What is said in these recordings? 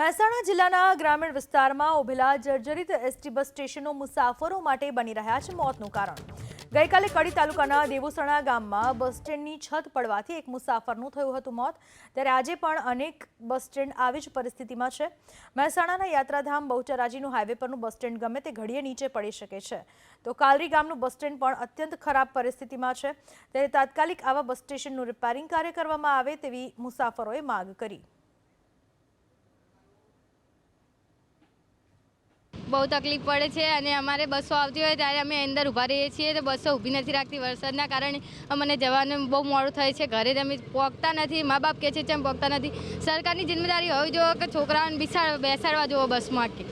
મહેસાણા જિલ્લાના ગ્રામીણ વિસ્તારમાં ઉભેલા જર્જરિત એસટી બસ સ્ટેશનો મુસાફરો માટે બની રહ્યા છે મોતનું કારણ. ગઈકાલે કડી તાલુકાના દેવુસણા ગામમાં બસ સ્ટેન્ડની છત પડવાથી એક મુસાફરનું થયું હતું મોત. ત્યારે આજે પણ અનેક બસ સ્ટેન્ડ આવી જ પરિસ્થિતિમાં છે. મહેસાણાના યાત્રાધામ બહુચરાજીનું હાઈવે પરનું બસ સ્ટેન્ડ ગમે તે ઘડીએ નીચે પડી શકે છે. તો કાલરી ગામનું બસ સ્ટેન્ડ પણ અત્યંત ખરાબ પરિસ્થિતિમાં છે. ત્યારે તાત્કાલિક આવા બસ સ્ટેશનનું રિપેરિંગ કાર્ય કરવામાં આવે તેવી મુસાફરોએ માગ કરી. બહુ તકલીફ પડે છે અને અમારે બસો આવતી હોય ત્યારે અમે અંદર ઊભા રહીએ છીએ તો બસો ઊભી નથી રાખતી વરસાદના કારણે અમને જવાનું બહુ મોડું થાય છે. ઘરે અમે પહોંચતા નથી, મા બાપ કહે છે તેમ પહોંચતા નથી. સરકારની જિમ્મેદારી હોવી જોઈએ કે છોકરાઓને બિસાડ, બેસાડવા જોવો બસમાં કે.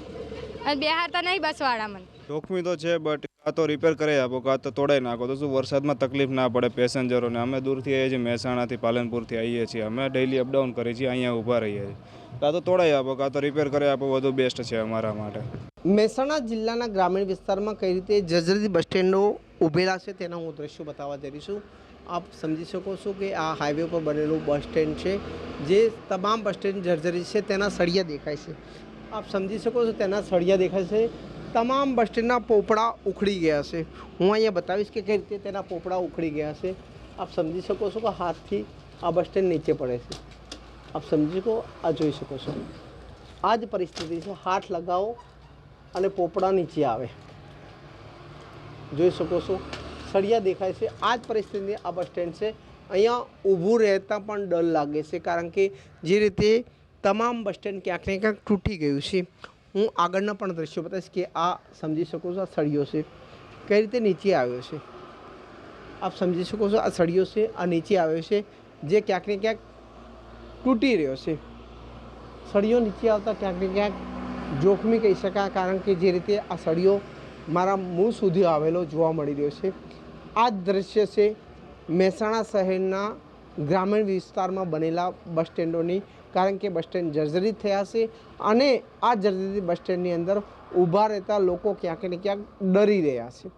અને બેહારતા નહીં બસવાળા મને જોખમી તો છે બટ કાં તો રિપેર કરી આપો કાં તો તોડાઈ નાખો. તો શું વરસાદમાં તકલીફ ના પડે પેસેન્જરોને? અમે દૂરથી આવીએ છીએ, મહેસાણાથી પાલનપુરથી આવીએ છીએ. અમે ડેઈલી અપડાઉન કરીએ છીએ, અહીંયા ઊભા રહીએ છીએ. કાં તો તોડાઈ આપો કાં તો રિપેર કરી આપો વધુ બેસ્ટ છે અમારા માટે. મહેસાણા જિલ્લાના ગ્રામીણ વિસ્તારમાં કઈ રીતે જર્જરિત બસ સ્ટેન્ડો ઊભેલા છે તેના હું દ્રશ્યો બતાવવા જઈ રહી આપ સમજી શકો છો કે આ હાઈવે પર બનેલું બસ સ્ટેન્ડ છે, જે તમામ બસ સ્ટેન્ડ જર્જરિત છે, તેના સળિયા દેખાય છે. આપ સમજી શકો છો તેના સળિયા દેખાય છે. તમામ બસ સ્ટેન્ડના પોપડા ઉખડી ગયા છે. હું અહીંયા બતાવીશ કે કઈ રીતે તેના પોપડા ઉખડી ગયા છે. આપ સમજી શકો છો કે હાથથી આ બસ સ્ટેન્ડ નીચે પડે છે. આપ સમજી શકો, આ જોઈ શકો છો. આ જ પરિસ્થિતિ છે. હાથ લગાવો અને પોપડા નીચે આવે. જોઈ શકો છો, સળિયા દેખાય છે. આ જ પરિસ્થિતિ આ બસ સ્ટેન્ડ છે. અહીંયા ઊભું રહેતા પણ ડર લાગે છે, કારણ કે જે રીતે તમામ બસ સ્ટેન્ડ ક્યાંક ને ક્યાંક તૂટી ગયું છે. હું આગળના પણ દ્રશ્યો બતાવીશ કે આ સમજી શકો છો આ સળિયો છે. કઈ રીતે નીચે આવ્યો છે? આપ સમજી શકો છો આ સળિયો છે, આ નીચે આવ્યો છે, જે ક્યાંક ને ક્યાંક તૂટી રહ્યો છે. સળિયો નીચે આવતા ક્યાંક ને ક્યાંક જોખમી કહી શકાય, કારણ કે જે રીતે આ સળીઓ મારા મૂળ સુધી આવેલો જોવા મળી રહ્યો છે. આ દ્રશ્ય છે મહેસાણા શહેરના ગ્રામીણ વિસ્તારમાં બનેલા બસ સ્ટેન્ડોની, કારણ કે બસ સ્ટેન્ડ જર્જરિત થયા છે અને આ જર્જરિત બસ સ્ટેન્ડની અંદર ઊભા રહેતા લોકો ક્યાંક ને ક્યાંક ડરી રહ્યા છે.